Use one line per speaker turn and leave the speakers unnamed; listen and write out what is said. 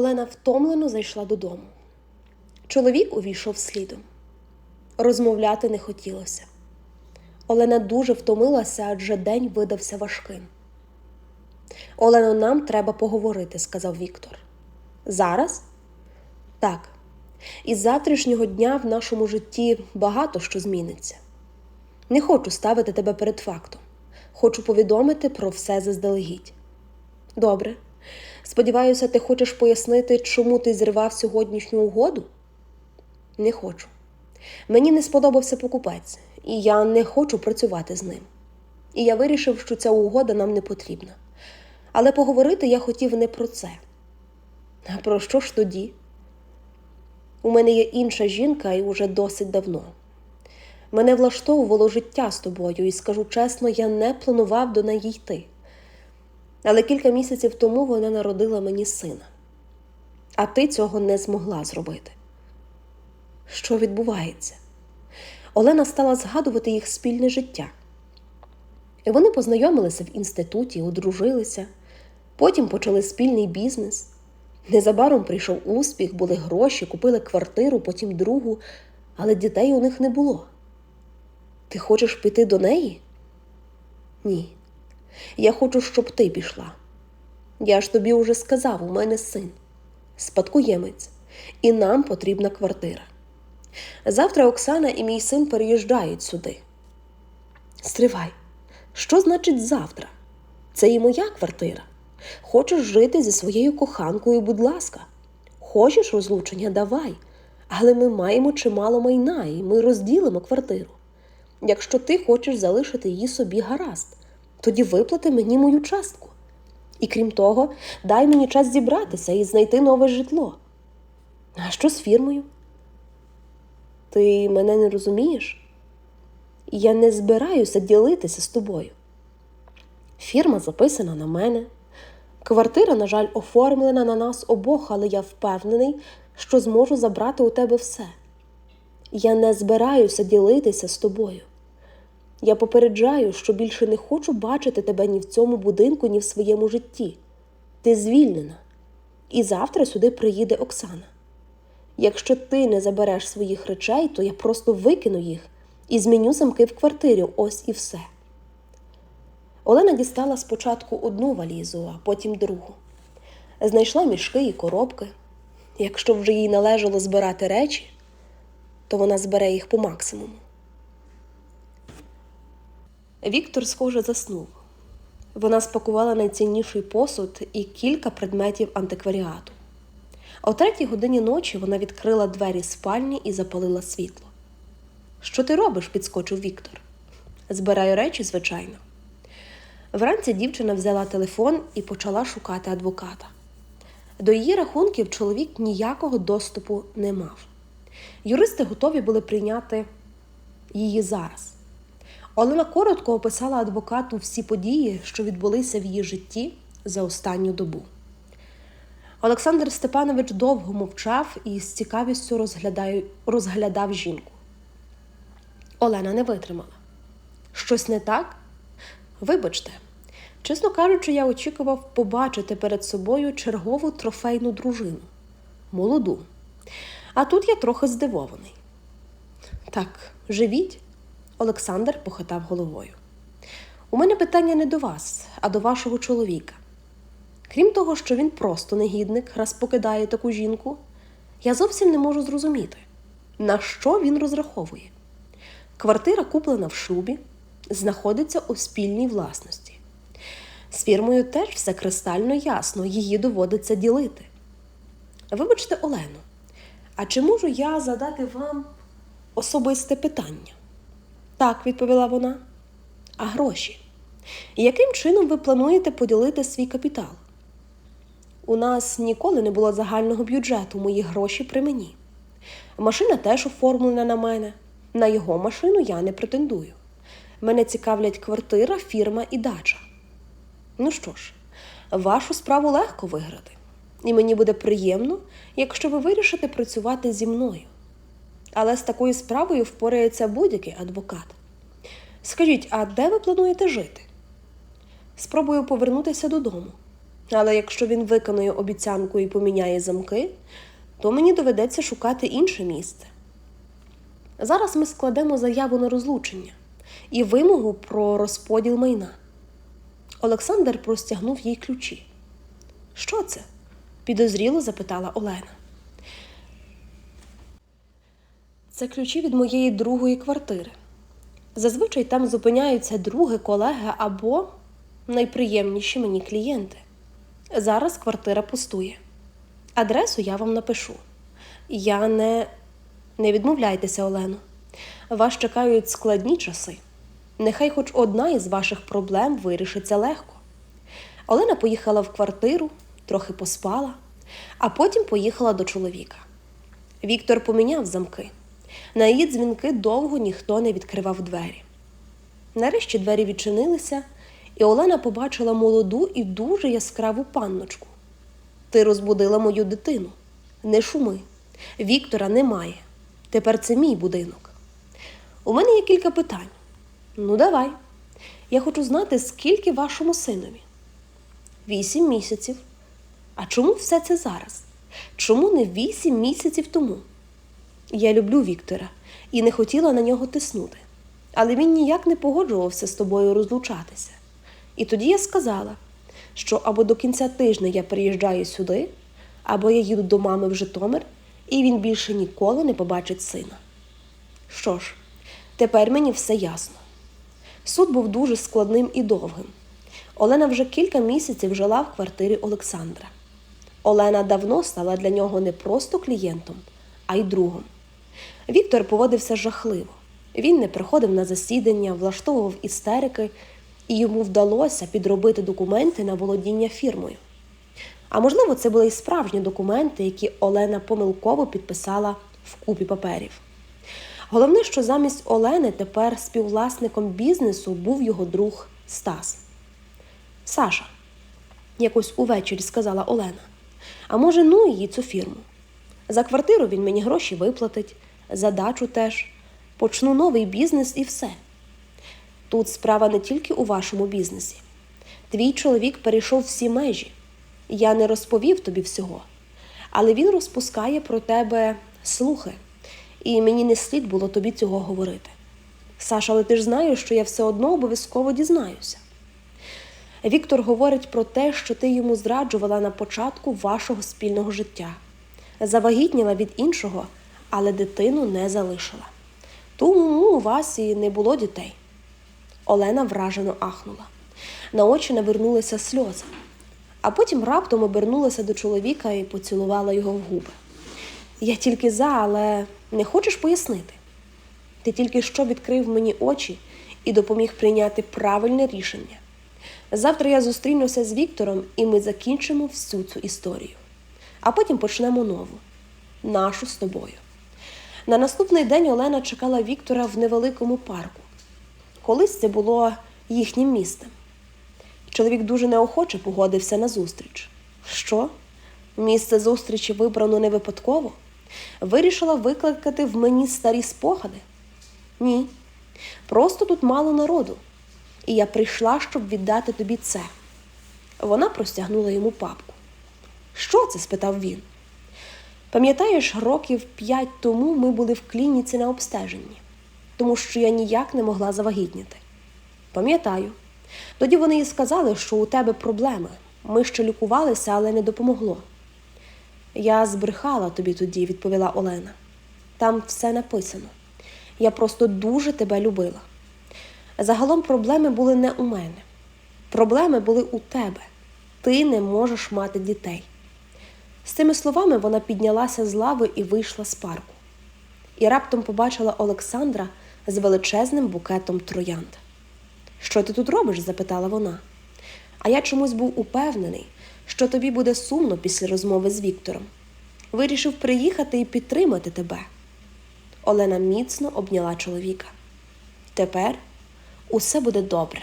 Олена втомлено зайшла додому. Чоловік увійшов слідом. Розмовляти не хотілося. Олена дуже втомилася, адже день видався важким. Олено, нам треба поговорити, сказав Віктор. Зараз? Так. Із завтрашнього дня в нашому житті багато що зміниться. Не хочу ставити тебе перед фактом. Хочу повідомити про все заздалегідь. Добре. Сподіваюся, ти хочеш пояснити, чому ти зірвав сьогоднішню угоду? Не хочу. Мені не сподобався покупець, і я не хочу працювати з ним. І я вирішив, що ця угода нам не потрібна. Але поговорити я хотів не про це. А про що ж тоді? У мене є інша жінка і уже досить давно. Мене влаштовувало життя з тобою, і скажу чесно, я не планував до неї йти. Але кілька місяців тому вона народила мені сина. А ти цього не змогла зробити. Що відбувається? Олена стала згадувати їх спільне життя. І вони познайомилися в інституті, одружилися, потім почали спільний бізнес. Незабаром прийшов успіх, були гроші, купили квартиру, потім другу, але дітей у них не було. Ти хочеш піти до неї? Ні. Я хочу, щоб ти пішла. Я ж тобі уже сказав, у мене син, спадкоємець, і нам потрібна квартира. Завтра Оксана і мій син переїжджають сюди. Стривай, що значить завтра? Це і моя квартира. Хочеш жити зі своєю коханкою, будь ласка. Хочеш розлучення, давай. Але ми маємо чимало майна, і ми розділимо квартиру. Якщо ти хочеш залишити її собі гаразд, тоді виплати мені мою частку. І крім того, дай мені час зібратися і знайти нове житло. А що з фірмою? Ти мене не розумієш? Я не збираюся ділитися з тобою. Фірма записана на мене. Квартира, на жаль, оформлена на нас обох, але я впевнений, що зможу забрати у тебе все. Я не збираюся ділитися з тобою. Я попереджаю, що більше не хочу бачити тебе ні в цьому будинку, ні в своєму житті. Ти звільнена. І завтра сюди приїде Оксана. Якщо ти не забереш своїх речей, то я просто викину їх і зміню замки в квартирі. Ось і все. Олена дістала спочатку одну валізу, а потім другу. Знайшла мішки і коробки. Якщо вже їй належало збирати речі, то вона збере їх по максимуму. Віктор, схоже, заснув. Вона спакувала найцінніший посуд і кілька предметів антикваріату. О третій годині ночі вона відкрила двері спальні і запалила світло. Що ти робиш? підскочив Віктор. Збираю речі, звичайно. Вранці дівчина взяла телефон і почала шукати адвоката. До її рахунків чоловік ніякого доступу не мав. Юристи готові були прийняти її зараз. Олена коротко описала адвокату всі події, що відбулися в її житті за останню добу. Олександр Степанович довго мовчав і з цікавістю розглядаю, розглядав жінку. Олена не витримала. Щось не так? Вибачте, чесно кажучи, я очікував побачити перед собою чергову трофейну дружину молоду. А тут я трохи здивований. Так, живіть. Олександр похитав головою. У мене питання не до вас, а до вашого чоловіка. Крім того, що він просто негідник, раз покидає таку жінку, я зовсім не можу зрозуміти, на що він розраховує. Квартира, куплена в шлюбі, знаходиться у спільній власності. З фірмою теж все кристально ясно, її доводиться ділити. Вибачте, Олено, а чи можу я задати вам особисте питання? Так, відповіла вона. А гроші? Яким чином ви плануєте поділити свій капітал? У нас ніколи не було загального бюджету, мої гроші при мені. Машина теж оформлена на мене. На його машину я не претендую. Мене цікавлять квартира, фірма і дача. Ну що ж, вашу справу легко виграти. І мені буде приємно, якщо ви вирішите працювати зі мною. Але з такою справою впорається будь-який адвокат. Скажіть, а де ви плануєте жити? Спробую повернутися додому. Але якщо він виконує обіцянку і поміняє замки, то мені доведеться шукати інше місце. Зараз ми складемо заяву на розлучення і вимогу про розподіл майна. Олександр простягнув їй ключі. Що це? підозріло запитала Олена. Це ключі від моєї другої квартири. Зазвичай там зупиняються други, колеги або найприємніші мені клієнти. Зараз квартира пустує. Адресу я вам напишу. Я не. Не відмовляйтеся, Олено. Вас чекають складні часи. Нехай хоч одна із ваших проблем вирішиться легко. Олена поїхала в квартиру, трохи поспала, а потім поїхала до чоловіка. Віктор поміняв замки. На її дзвінки довго ніхто не відкривав двері. Нарешті двері відчинилися, і Олена побачила молоду і дуже яскраву панночку. Ти розбудила мою дитину. Не шуми. Віктора немає. Тепер це мій будинок. У мене є кілька питань. Ну, давай. Я хочу знати, скільки вашому синові? Вісім місяців. А чому все це зараз? Чому не вісім місяців тому? Я люблю Віктора і не хотіла на нього тиснути, але він ніяк не погоджувався з тобою розлучатися. І тоді я сказала, що або до кінця тижня я приїжджаю сюди, або я їду до мами в Житомир, і він більше ніколи не побачить сина. Що ж, тепер мені все ясно. Суд був дуже складним і довгим. Олена вже кілька місяців жила в квартирі Олександра. Олена давно стала для нього не просто клієнтом, а й другом. Віктор поводився жахливо. Він не приходив на засідання, влаштовував істерики, і йому вдалося підробити документи на володіння фірмою. А можливо, це були й справжні документи, які Олена помилково підписала в купі паперів. Головне, що замість Олени тепер співвласником бізнесу був його друг Стас. Саша, якось увечері сказала Олена. А може, ну її цю фірму. За квартиру він мені гроші виплатить, за дачу теж. Почну новий бізнес і все. Тут справа не тільки у вашому бізнесі. Твій чоловік перейшов всі межі. Я не розповів тобі всього, але він розпускає про тебе слухи, і мені не слід було тобі цього говорити. Саша, але ти ж знаєш, що я все одно обов'язково дізнаюся. Віктор говорить про те, що ти йому зраджувала на початку вашого спільного життя, завагітніла від іншого, але дитину не залишила. Тому у вас і не було дітей. Олена вражено ахнула. На очі навернулися сльози, а потім раптом обернулася до чоловіка і поцілувала його в губи. Я тільки за, але не хочеш пояснити? Ти тільки що відкрив мені очі і допоміг прийняти правильне рішення. Завтра я зустрінуся з Віктором і ми закінчимо всю цю історію. А потім почнемо нову нашу з тобою. На наступний день Олена чекала Віктора в невеликому парку. Колись це було їхнім містом. Чоловік дуже неохоче погодився на зустріч. Що? Місце зустрічі вибрано не випадково? Вирішила викликати в мені старі спогади? Ні. Просто тут мало народу. І я прийшла, щоб віддати тобі це. Вона простягнула йому папку. Що це? спитав він. Пам'ятаєш, років п'ять тому ми були в клініці на обстеженні, тому що я ніяк не могла завагітніти. Пам'ятаю. Тоді вони і сказали, що у тебе проблеми. Ми ще лікувалися, але не допомогло. Я збрехала тобі тоді, відповіла Олена. Там все написано. Я просто дуже тебе любила. Загалом проблеми були не у мене. Проблеми були у тебе. Ти не можеш мати дітей. З цими словами вона піднялася з лави і вийшла з парку. І раптом побачила Олександра з величезним букетом троянд. Що ти тут робиш? запитала вона. А я чомусь був упевнений, що тобі буде сумно після розмови з Віктором. Вирішив приїхати і підтримати тебе. Олена міцно обняла чоловіка. Тепер усе буде добре.